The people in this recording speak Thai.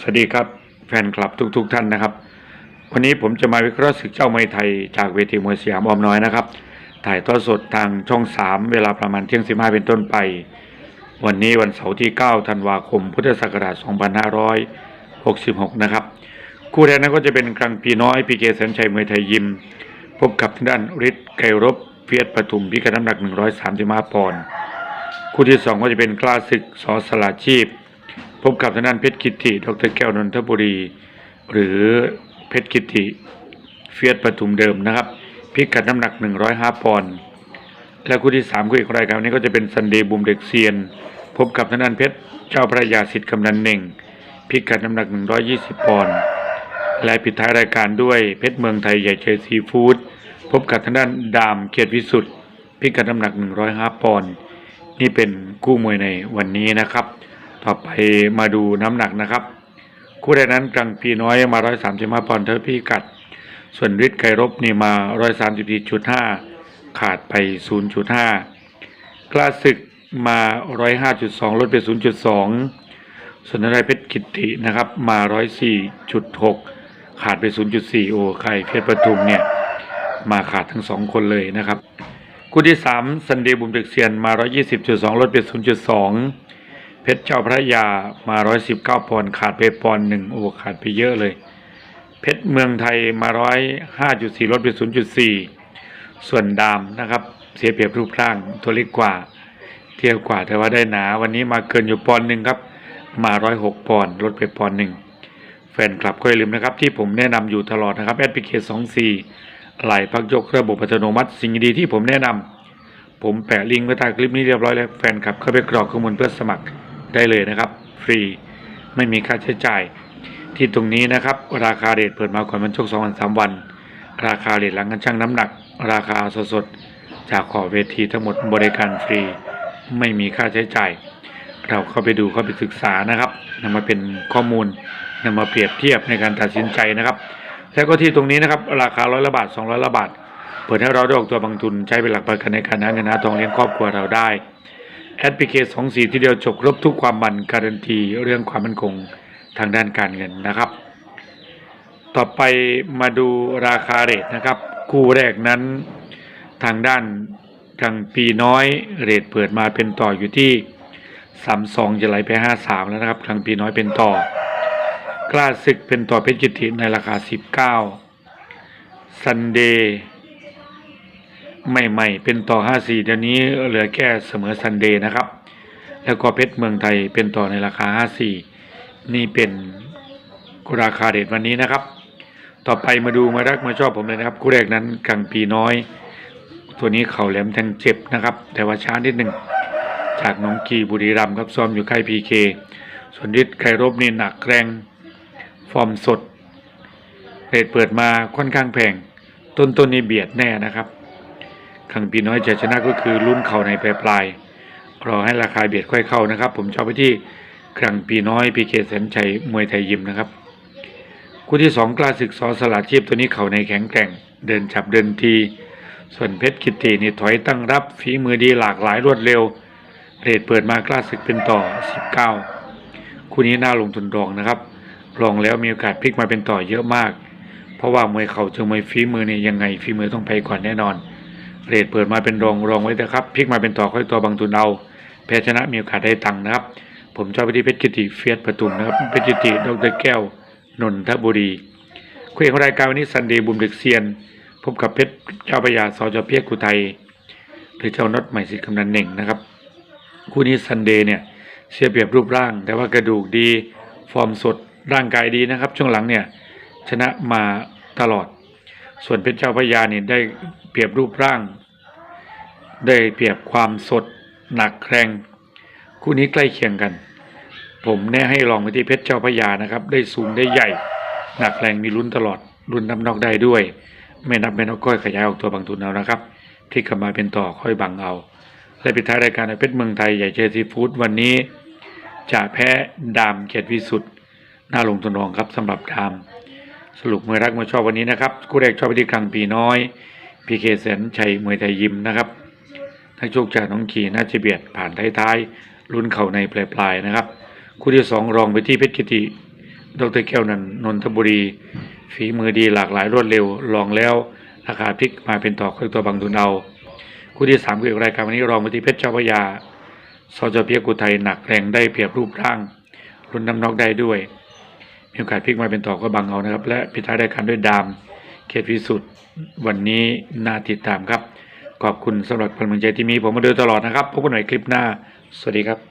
สวัสดีครับแฟนคลับทุกๆทท่านนะครับ วันนี้ผมจะมาวิเคราะห์ศึกเจ้ามวยไทยจากเวทีมวยสยามออมน้อยนะครับ ถ่ายทอดสดทางช่อง 3 เวลาประมาณเที่ยงสิเป็นต้นไป วันนี้วันเสาร์ที่ 9 ธันวาคม พุทธศักราช 2566 นะครับ คู่แรกนั้นก็จะเป็นกลางปีน้อยพีเกแสนชัยมวยไทยยิม พบกับทางด้านฤทธิ์ไกรรบเฟียสปทุมพิกัดน้ำหนัก 135 ปอนด์ คู่ที่ 2 ก็จะเป็นกล้าศึกสอสลาชีพ พบกับทางด้านเพชรกิติดรแก้วนนทบุรี หรือเพชรกิติเฟียสปทุมเดิมนะครับ พิกัดน้ำหนัก 105 ปอนด์และคู่ที่ 3 คู่อีกรายการนี้ก็จะเป็นซันเดย์บูมเด็กเซียน พบกับทางด้านเพชรเจ้าพระยาสิทธิ์กำนันเน่ง พิกัดน้ำหนัก 120 ปอนด์และปิดท้ายรายการด้วยเพชรเมืองไทยใหญ่เชยซีฟู้ดพบกับทางด้านดามเกียรติวิสุทธิ์พิกัดน้ำหนัก 105 ปอนด์นี่เป็นคู่มวยในวันนี้นะครับ ต่อไปมาดูน้ำหนักนะครับ คู่ใดนั้นกลางปีน้อยมา135ปอนด์เท่าพิกัด ส่วนฤทธิ์ไกรรบนี่มา134.5ขาดไป0.5กล้าศึกมา105.2ลดไป0.2ส่วนนายเพชรกิตินะครับมา104.6ขาดไป 0.4 โอ้ใครเพชรประทุมเนี่ย มาขาดทั้งสองคนเลยนะครับ คู่ที่3ซันเดย์บุมเด็กเซียนมา 120.2 ลดไป 0.2 เพชรเจ้าพระยามา119ปอนด์ขาดไปปอนด์หนึ่งโอ้ขาดไปเยอะเลย เพชรเมืองไทยมา105.4ลดไป0.4ส่วนดามนะครับ เสียเปรียบรูปร่างตัวเล็กกว่า เทียบกว่าแต่ว่าได้หนา วันนี้มาเกินอยู่ปอนด์หนึ่งครับ มา106ปอนด์ลดไปปอนด์หนึ่งแฟนคลับก็อย่าลืมนะครับ ที่ผมแนะนำอยู่ตลอดนะครับแอดพลิเคชัน24ไหลพักยกระบบอัตโนมัติสิ่งดีที่ผมแนะนำผมแปะลิงก์ไว้ใต้คลิปนี้เรียบร้อยแล้วแฟนคลับเข้าไปกรอกข้อมูลเพื่อสมัคร ได้เลยนะครับฟรีไม่มีค่าใช้จ่าย ที่ตรงนี้นะครับ ราคาเรทเปิดมาก่อนมันชกสองวันสามวัน ราคาเรทหลังการชั่งน้ำหนัก ราคาสดๆจากขอเวทีทั้งหมดบริการฟรี ไม่มีค่าใช้จ่าย เราเข้าไปดูเข้าไปศึกษานะครับนำมาเป็นข้อมูลนำมาเปรียบเทียบในการตัดสินใจนะครับแล้วก็ที่ตรงนี้นะครับ ราคาร้อยละบาทสองร้อยละบาทเปิดให้เราได้ออกตัวบางทุนใช้เป็นหลักประกันในการหาเงินหาทองเลี้ยงครอบครัวเราได้ แอดพลิเคชันสองสีทีเดียวจบครบทุกความมันการันตีเรื่องความมั่นคงทางด้านการเงินนะครับ ต่อไปมาดูราคาเรทนะครับ คู่แรกนั้นทางด้านกลางปีน้อยเรทเปิดมาเป็นต่ออยู่ที่32จะไหลไป53แล้วนะครับกลางปีน้อยเป็นต่อ กล้าศึกเป็นต่อเพชรจิติในราคา19ซันเดย์ ใหม่ๆเป็นต่อ 54 เดี๋ยวนี้เหลือแค่เสมอซันเดย์นะครับ แล้วก็เพชรเมืองไทยเป็นต่อในราคา 54 นี่เป็นราคาเด็ดวันนี้นะครับ ต่อไปมาดูมารักมาชอบผมเลยนะครับคู่แรกนั้นกลางปีน้อย ตัวนี้เข่าแหลมแทงเจ็บนะครับ แต่ว่าช้านิดหนึ่งจากน้องกีบุรีรัมย์ครับซ้อมอยู่ค่ายพีเคส่วนฤทธิ์ไครบนี่หนักแรง ฟอร์มสดเรทเปิดมาค่อนข้างแพง ต้นต้นนี้เบียดแน่นะครับ ขังปีน้อยจะชนะก็คือลุ้นเข่าในปลายปลายรอให้ราคาเบียดค่อยเข้านะครับ ผมชอบไปที่ครั้งปีน้อยพีเคแสนชัยมวยไทยยิมนะครับคู่ที่สองกล้าศึกสอสลาชีพตัวนี้เข่าในแข็งแกร่ง เดินฉับเดินที ส่วนเพชรกิตินี่ถอยตั้งรับฝีมือดีหลากหลายรวดเร็วเรทเปิดมากล้าศึกเป็นต่อ 19 คู่นี้น่าลงทุนรองนะครับลองแล้วมีโอกาสพลิกมาเป็นต่อเยอะมาก เพราะว่ามวยเข่าเจอมวยฝีมือเนี่ยยังไงฝีมือต้องไปก่อนแน่นอน เรทเปิดมาเป็นรองรองไว้เถอะครับพลิกมาเป็นต่อค่อยตัวบางทุนเอาแพ้ชนะมีโอกาสได้ตังค์นะครับ ผมชอบไปที่เพชรกิติเฟียสประตุมนะครับเพชรกิติดรแก้วนนทบุรีคู่เอกของรายการวันนี้ซันเดย์บุมเด็กเซียนพบกับเพชรเจ้าพยาสจเพียกกุไทยหรือเจ้าน็อตใหม่สิทธิ์กำนันเน่งนะครับ คู่นี้ซันเดย์เนี่ยเสียเปรียบรูปร่าง แต่ว่ากระดูกดีฟอร์มสดร่างกายดีนะครับ ช่วงหลังเนี่ยชนะมาตลอด ส่วนเพชรเจ้าพยาเนี่ยได้เปรียบรูปร่าง ได้เปรียบความสดหนักแรง คู่นี้ใกล้เคียงกัน ผมแนะให้ลองไปที่เพชรเจ้าพระยานะครับ ได้สูงได้ใหญ่ หนักแรงมีลุ้นตลอดลุ้นน้ำนอกได้ด้วย ไม่นับไม่นอกก้อยขยายออกตัวบางทุนเอานะครับพลิกลับมาเป็นต่อค่อยบังเอา และปิดท้ายรายการเพชรเมืองไทยใหญ่เจซีฟู้ดวันนี้จะแพ้ดามเกียรติวิสุทธ์น่าลงทุนรองครับสำหรับดามสรุปมวยรักมวยชอบวันนี้นะครับคู่แรกชอบไปที่กลางปีน้อยพีเคแสนชัยมวยไทยยิมนะครับ นักโชคจากน้องขี่น่าจะเบียดผ่านท้ายๆลุ้นเข่าในปลายๆนะครับ คู่ที่สองรองไปที่เพชรกิติดรแก้วนันนนทบุรี ฝีมือดีหลากหลายรวดเร็วลองแล้วราคาพลิกมาเป็นต่อคือตัวบางทุนเอา คู่ที่สามคือรายการวันนี้รองมาที่เพชรเจ้าพระยาสจเพียกุไทยหนักแรงได้เปรียบรูปร่างรุนน้ำนอกได้ด้วย มีโอกาสพลิกมาเป็นต่อก็บังเอานะครับ และปิดท้ายรายการด้วยดาม เขตพิสุทธ์วันนี้น่าติดตามครับ ขอบคุณสำหรับพลังใจที่มีผมมาโดยตลอดนะครับพบกันใหม่คลิปหน้า สวัสดีครับ